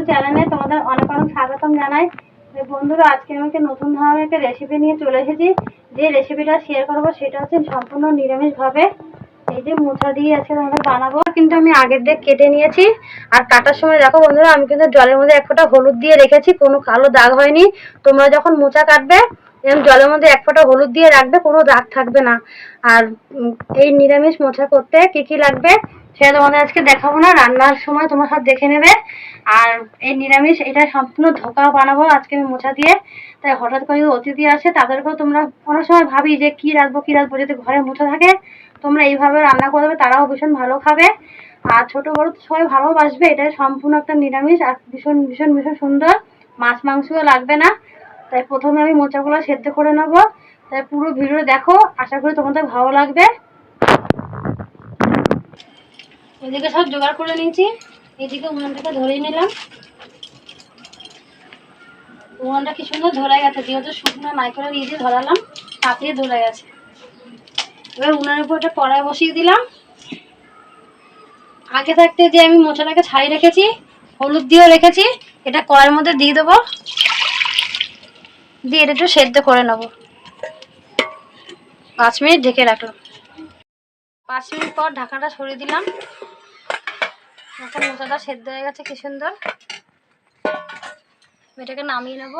বেঙ্গল চ্যানেলে তোমাদের অনেক অনেক স্বাগতম জানাই। বন্ধুরা, আজকে আমি একটা নতুন ধরনের একটা রেসিপি নিয়ে চলে এসেছি। যে রেসিপিটা শেয়ার করব সেটা হচ্ছে সম্পূর্ণ নিরামিষভাবে। এই যে মোচা দিয়ে আজকে তোমাদের বানাবো। কিন্তু আমি আগের দিয়ে কেটে নিয়েছি। আর কাটার সময় দেখো বন্ধুরা, আমি কিন্তু জলের মধ্যে এক ফোঁটা হলুদ দিয়ে রেখেছি। কোনো কালো দাগ হয়নি। তোমরা যখন মোচা কাটবে এরকম জলের মধ্যে এক ফোঁটা হলুদ দিয়ে রাখবে, কোনো দাগ থাকবে না। আর এই নিরামিষ মোচা করতে কি কি লাগবে? সেটা তোমাদের আজকে দেখাবো না, রান্নার সময় তোমার সব দেখে নেবে। আর এই নিরামিষ, এটা সম্পূর্ণ ধোকা বানাবো আজকে আমি মোছা দিয়ে। তাই হঠাৎ করে অতিথি আসে, তাদেরকেও তোমরা অনেক সময় ভাবি যে কি রাখব কি রাখব যদি ঘরে মোছা থাকে, তোমরা এইভাবে রান্না করবে তারাও ভীষণ ভালো খাবে। আর ছোট বড় তো সবাই ভালোবাসবে এটা সম্পূর্ণ একটা নিরামিষ আর ভীষণ ভীষণ ভীষণ সুন্দর। মাছ, মাংসও লাগবে না। তাই প্রথমে আমি মোচাগুলো সেদ্ধ করে নেব। তাই পুরো ভিডিও দেখো, আশা করি তোমাদের ভালো লাগবে। এদিকে সব জোগাড় করে নিয়েছি। এদিকে উনানটাকে ধরিয়ে নিলাম। উনানটা কি সুন্দর ধরে গেছে যেহেতু শুকনো নাইকলে দিয়ে দিয়ে ধরালাম তাড়াতাড়ি ধরে গেছে এবার উনানের উপর একটা কড়াই বসিয়ে দিলাম। আগে থাকতে যে আমি মোচাটাকে ছাড়িয়ে রেখেছি, হলুদ দিয়েও রেখেছি, এটা কড়াইয়ের মধ্যে দিয়ে দেবো। দিয়ে এটা একটু সেদ্ধ করে নেব। পাঁচ মিনিট ঢেকে রাখলাম। পাঁচ মিনিট পর ঢাকাটা সরিয়ে দিলাম। এখন মোচাটা সেদ্ধ হয়ে গেছে, কি সুন্দর। এটাকে নামিয়ে নেব।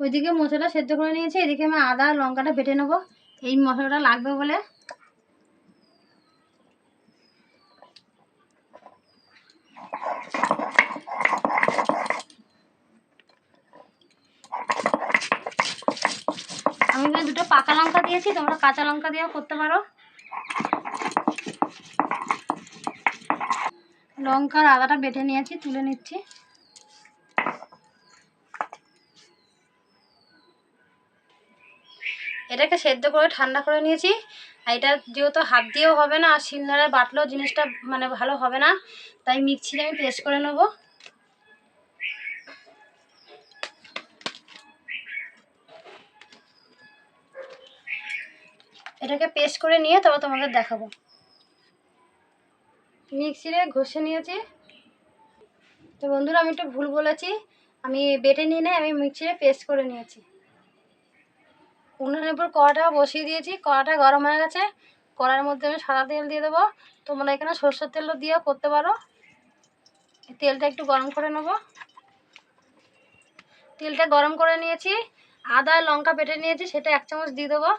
ওইদিকে মশলা সেদ্ধ করে নিয়েছি, এদিকে আমি আদা লঙ্কাটা বেটে নেব। এই মশলাটা লাগবে বলে আমি এখানে দুটো পাকা লঙ্কা দিয়েছি, তোমরা কাঁচা লঙ্কা দিয়েও করতে পারো। লঙ্কা আর আদাটা বেটে নিয়েছি, তুলে নিচ্ছি। এটাকে সেদ্ধ করে ঠান্ডা করে নিয়েছি। আর এটা যেহেতু হাত দিয়েও হবে না, আর শিলনোড়ায় বাটলেও জিনিসটা মানে ভালো হবে না, তাই মিক্সিতে আমি পেস্ট করে নেব। এটাকে পেস্ট করে নিয়ে তারপর তোমাদের দেখাবো। মিক্সিরে ঘষে নিয়েছি। তো বন্ধুরা, আমি একটু ভুল বলেছি। আমি বেটে নিয়ে নেই, আমি মিক্সিরে পেস্ট করে নিয়েছি। উনুনের উপর কড়াটা বসিয়ে দিয়েছি। কড়াটা গরম হয়ে গেছে। কড়ার মধ্যে আমি সাদা তেল দিয়ে দেবো। তোমরা এখানে সর্ষের তেলও দিয়েও করতে পারো। তেলটা একটু গরম করে নেব। তেলটা গরম করে নিয়েছি। আদা লঙ্কা বেটে নিয়েছি, সেটা এক চামচ দিয়ে দেবো।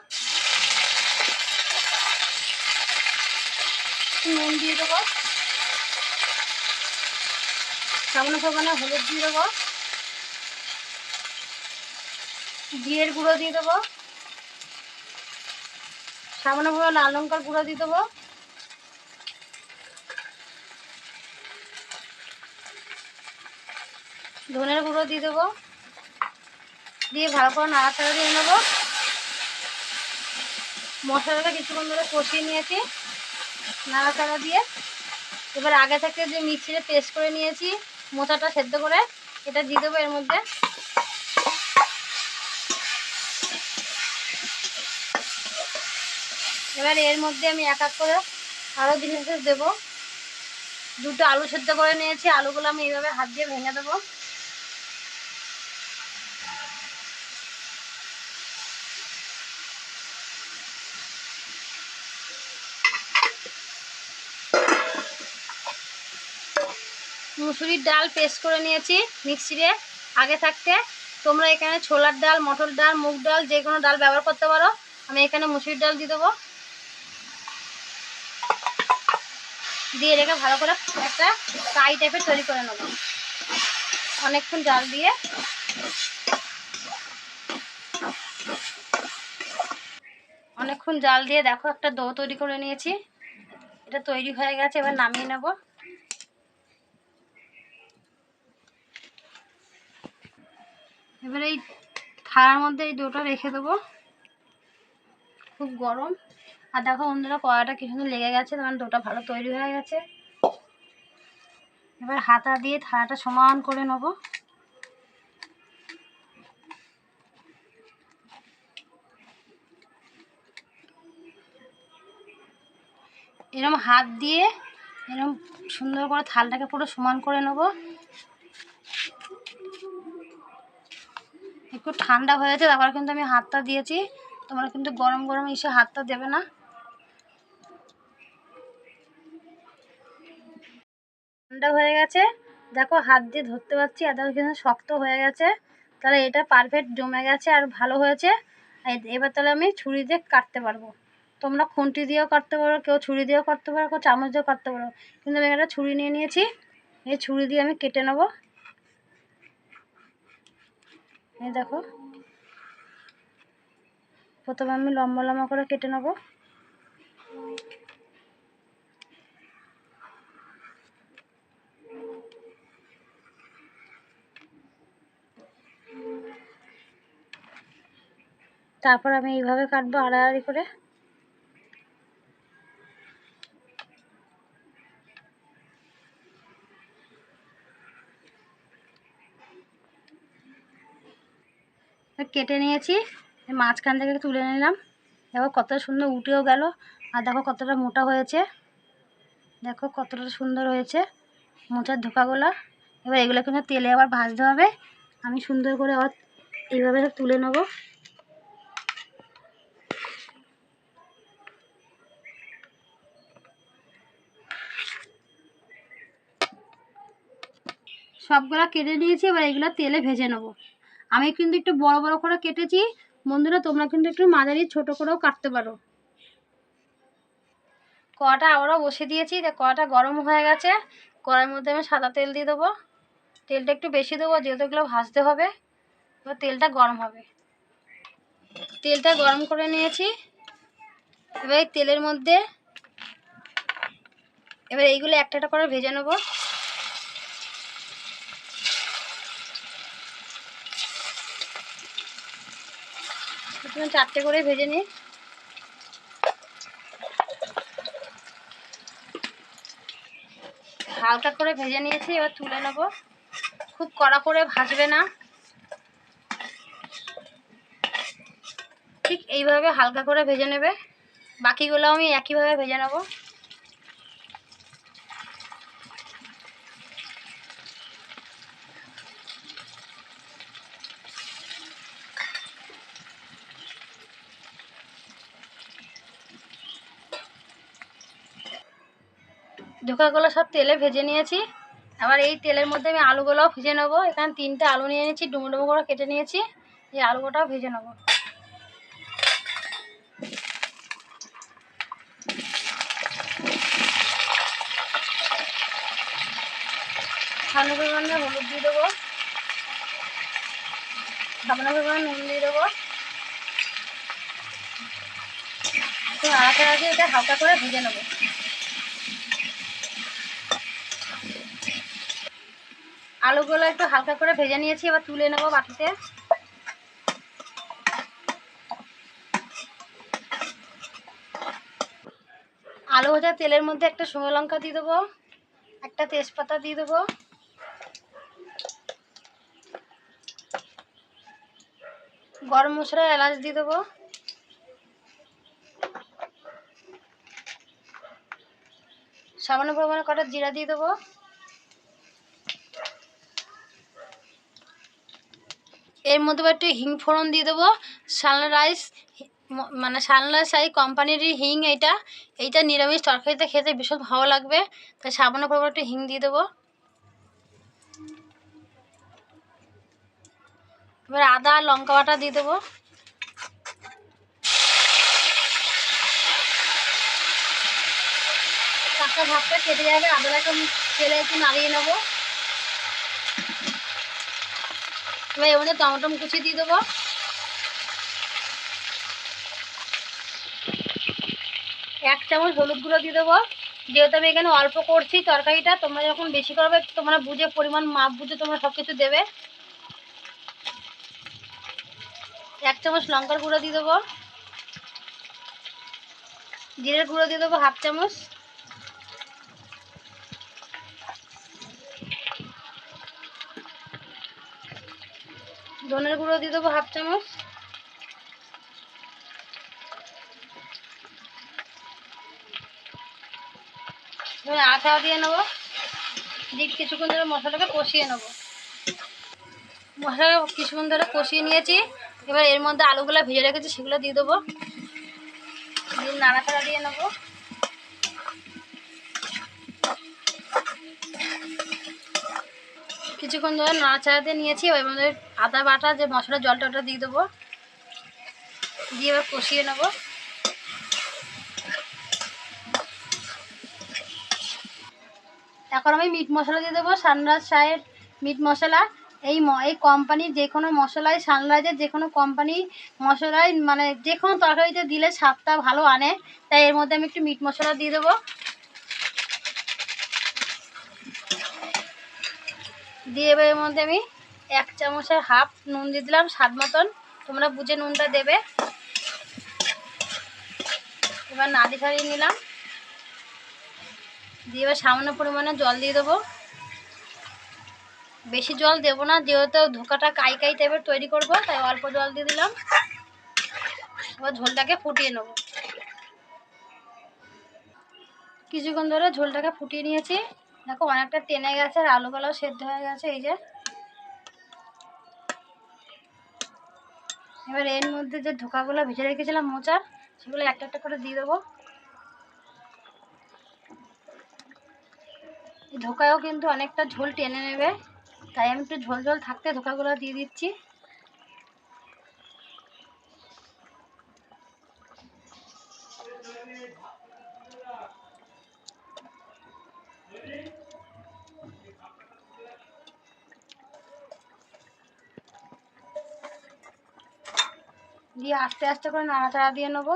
নুন দিয়ে দেবো। সামনে সামনে হলুদ দিয়ে দেবো। জিরের গুঁড়ো দিয়ে দেবো। সামনে পুরো লাল লঙ্কার গুঁড়ো দিয়ে দেবো। ধনের গুঁড়ো দিয়ে দেবো। দিয়ে ভালো করে নাড়াচাড়া দিয়ে নেব। মশলাটা কিছুক্ষণ ধরে কষিয়ে নিয়েছি। নাড়াচাড়া দিয়ে। এবার আগে থেকে যে মিক্সিতে পেস্ট করে নিয়েছি, মোচাটা সেদ্ধ করে এটা দিয়ে দেবো এর মধ্যে। এবার এর মধ্যে আমি এক এক করে আরও জিনিস দেবো। দুটো আলু সেদ্ধ করে নিয়েছি, আলুগুলো আমি এইভাবে হাত দিয়ে ভেঙে দেবো। মুসুরির ডাল পেস্ট করে নিয়েছি মিক্সিতে। আগে থাকতে তোমরা এখানে ছোলার ডাল, মটর ডাল, মুগ ডাল যে কোনো ডাল ব্যবহার করতে পারো। আমি এখানে মুসুরির ডাল দিয়ে দেবো। দিয়ে রেখে ভালো করে একটা কাই টাইপের তৈরি করে নেব। অনেকক্ষণ জাল দিয়ে। অনেকক্ষণ জাল দিয়ে দেখো একটা দো তৈরি করে নিয়েছি। এটা তৈরি হয়ে গেছে, এবার নামিয়ে নেব। এবার এই থালার মধ্যে এই দুটো রেখে দেবো। খুব গরম। আর দেখো বন্ধুরা, কড়াটা কি সুন্দর লেগে গেছে তখন দুটো ভালো তৈরি হয়ে গেছে। এবার হাতা দিয়ে থালাটা সমান করে নেব। এরম হাত দিয়ে এরম সুন্দর করে থালটাকে পুরো সমান করে নেব। একটু ঠান্ডা হয়েছে, তারপরে কিন্তু আমি হাতটা দিয়েছি। তোমরা কিন্তু গরম গরম এসে হাতটা দেবে না। ঠান্ডা হয়ে গেছে। দেখো, হাত দিয়ে ধরতে পারছি, আর কিন্তু শক্ত হয়ে গেছে। তাহলে এটা পারফেক্ট জমে গেছে আর ভালো হয়েছে। এবার তাহলে আমি ছুরি দিয়ে কাটতে পারব। তোমরা খুন্তি দিয়েও কাটতে পারো, কেউ ছুরি দিয়েও কাটতে পারো, কেউ চামচ দিয়েও কাটতে পারো। কিন্তু আমি একটা ছুরি নিয়ে নিয়েছি। এই ছুরি দিয়ে আমি কেটে নেব। এই দেখো। প্রথমে আমি লম্বা লম্বা করে কেটে নেব। তারপর আমি এইভাবে কাটবো আড়াআড়ি করে। কেটে নিয়েছি। মাঝখান থেকে তুলে নিলাম। দেখো কত সুন্দর উঠেও গেল। আর দেখো কতটা মোটা হয়েছে। দেখো কতটা সুন্দর হয়েছে মোচার ধোকাগুলো। এবার এগুলো কিন্তু তেলে আবার ভাজতে হবে। আমি সুন্দর করে আবার এইভাবে তুলে নেব। সবগুলো কেটে নিয়েছি, এবার এগুলো তেলে ভেজে নেব। আমি কিন্তু একটু বড় বড় করে কেটেছি। বন্ধুরা, তোমরা কিন্তু একটু মাঝারি ছোট করেও কাটতে পারো। কড়াটা আবারও বসে দিয়েছি। কড়াটা গরম হয়ে গেছে। কড়াইয়ের মধ্যে আমি সাদা তেল দিয়ে দেবো। তেলটা একটু বেশি দেবো, যেহেতু এগুলো ভাজতে হবে। এবার তেলটা গরম হবে। তেলটা গরম করে নিয়েছি। এবার তেলের মধ্যে এবার এইগুলো একটা একটা করে ভেজে নেব। চারটে করে ভেজে নিই। হালকা করে ভেজে নিয়েছি, এবার তুলে নেব। খুব কড়া করে ভাজবে না। ঠিক এইভাবে হালকা করে ভেজে নেবে। বাকিগুলো আমি একইভাবে ভেজে নেব। ধোকাগুলো সব তেলে ভেজে নিয়েছি। আবার এই তেলের মধ্যে আমি আলুগুলোও ভেজে নেব। এখানে তিনটে আলু নিয়ে নিয়েছি, ডুমো ডুমো করে কেটে নিয়েছি। এই আলুগুলোটাও ভেজে নেব। পরিমাণে হলুদ দিয়ে দেবো। সামান্য পরিমাণে নুন দিয়ে দেবো। আড়াতে আগে এটা হালকা করে ভেজে নেব। আলুগুলো একটু হালকা করে ভেজে নিয়েছি, এবার তুলে নেব বাটিতে। আলু ভাজা তেলের মধ্যে একটা শুকনো লঙ্কা দিয়ে দেবো, একটা তেজপাতা দিয়ে দেবো। গরম মশলা এলাচ দিয়ে দেবো। সামান্য পরিমাণে কটা জিরা দিয়ে দেবো। এর মধ্যে একটু হিং ফোড়ন দিয়ে দেবো। সানলা রাইস মানে সানলা সাই কোম্পানিরই হিং এইটা। এইটা নিরামিষ তরকারিতে খেতে ভীষণ ভালো লাগবে। তাই সামান্য পরিমাণে একটু হিং দিয়ে দেবো। এবার আদা, লঙ্কা বাটা দিয়ে দেবো। কাঁচা ভাতটা কেটে যাবে। আদাটাকে তেলে একটু নাড়িয়ে নেব। এবার এর মধ্যে টমেটো কুচি দিয়ে দেবো। এক চামচ হলুদ গুঁড়ো দিয়ে দেবো। যেহেতু আমি এখানে অল্প করছি তরকারিটা, তোমরা যখন বেশি করবে, তোমরা বুঝে, পরিমাণ মাপ বুঝে তোমরা সব কিছু দেবে। এক চামচ লঙ্কার গুঁড়ো দিয়ে দেবো। জিরের গুঁড়ো দিয়ে দেবো হাফ চামচ। ধনের গুঁড়ো দিয়ে দেবো হাফ চামচ। আঠা দিয়ে নেব। দিয়ে কিছুক্ষণ ধরে মশলাটাকে কষিয়ে নেব। মশলাটা কিছুক্ষণ ধরে কষিয়ে নিয়েছি। এবার এর মধ্যে আলুগুলো ভেজে রেখেছি, সেগুলো দিয়ে দেবো। নাড়াচাড়া দিয়ে নেব। কিছুক্ষণ ধরে নাড়াচাড়া দিয়ে নিয়েছি এর মধ্যে আদা বাটা, যে মশলা, জলটা ওটা দিয়ে দেবো। দিয়ে এবার কষিয়ে নেব। এখন আমি মিট মশলা দিয়ে দেবো সানরাইজ চায়ের মিট মশলা। এই এই কোম্পানির যে কোনো মশলায় সানরাইজের যে কোনো কোম্পানি মশলায় মানে যে কোনো তরকারিতে দিলে স্বাদটা ভালো আনে। তাই এর মধ্যে আমি একটু মিট মশলা দিয়ে দেবো। দিয়ে এবার এর মধ্যে আমি এক চামচের হাফ নুন দিয়ে দিলাম, স্বাদ মতন। তোমরা বুঝে নুনটা দেবে। এবার নাড়ি ছাড়িয়ে নিলাম। দিয়ে এবার সামান্য পরিমাণে জল দিয়ে দেবো। বেশি জল দেবো না, যেহেতু ধোকাটা কাই কাই টাইপের তৈরি করব, তাই অল্প জল দিয়ে দিলাম। এবার ঝোলটাকে ফুটিয়ে নেব। কিছুক্ষণ ধরে ঝোলটাকে ফুটিয়ে নিয়েছি। দেখো অনেকটা টেনে গেছে আর আলুগুলোও সেদ্ধ হয়ে গেছে, এই যে। এবার এর মধ্যে যে ধোকাগুলো ভেজে রেখেছিলাম মোচার, সেগুলো একটা একটা করে দিয়ে দেবো। এই ধোকায়ও কিন্তু অনেকটা ঝোল টেনে নেবে, তাই আমি একটু ঝোল ঝোল থাকতে ধোকাগুলো দিয়ে দিচ্ছি। দিয়ে আস্তে আস্তে করে নাড়াচাড়া দিয়ে নেব।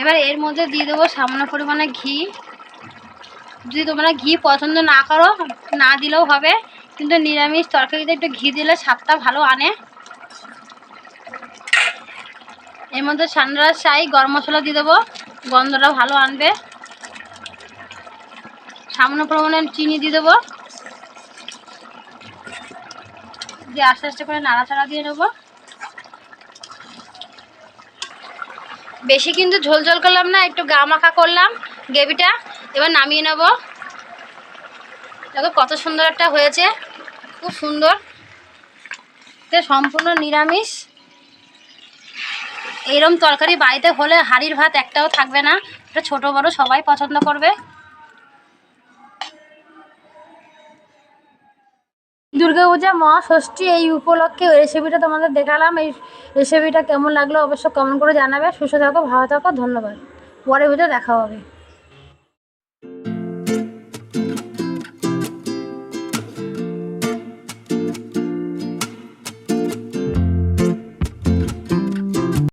এবার এর মধ্যে দিয়ে দেবো সামান্য পরিমাণে ঘি। যদি তোমরা ঘি পছন্দ না করো, না দিলেও হবে, কিন্তু নিরামিষ তরকারিতে একটু ঘি দিলে স্বাদটা ভালো আনে। এর মধ্যে সানরাজ চাই গরম মশলা দিয়ে দেবো, গন্ধটা ভালো আনবে। সামান্য পরিমাণে চিনি দিয়ে দেবো। দিয়ে আস্তে আস্তে করে নাড়াচাড়া দিয়ে নেব। বেশি কিন্তু ঝোল ঝোল করলাম না, একটু গা মাখা করলাম গ্রেভিটা, এবার নামিয়ে নেব। দেখো কত সুন্দর একটা হয়েছে, খুব সুন্দর। সম্পূর্ণ নিরামিষ। এইরকম তরকারি বাড়িতে হলে হাড়ির ভাত একটাও থাকবে না, এটা ছোটো বড় সবাই পছন্দ করবে। দুর্গাপূজা মহাষষ্ঠী এই উপলক্ষে রেসিপিটা তোমাদের দেখালাম। এই রেসিপিটা কেমন লাগল অবশ্য কমেন্ট করে জানাবে। সুস্থ থাকো, ভালো থাকো, ধন্যবাদ। পরে ভিডিও দেখা হবে।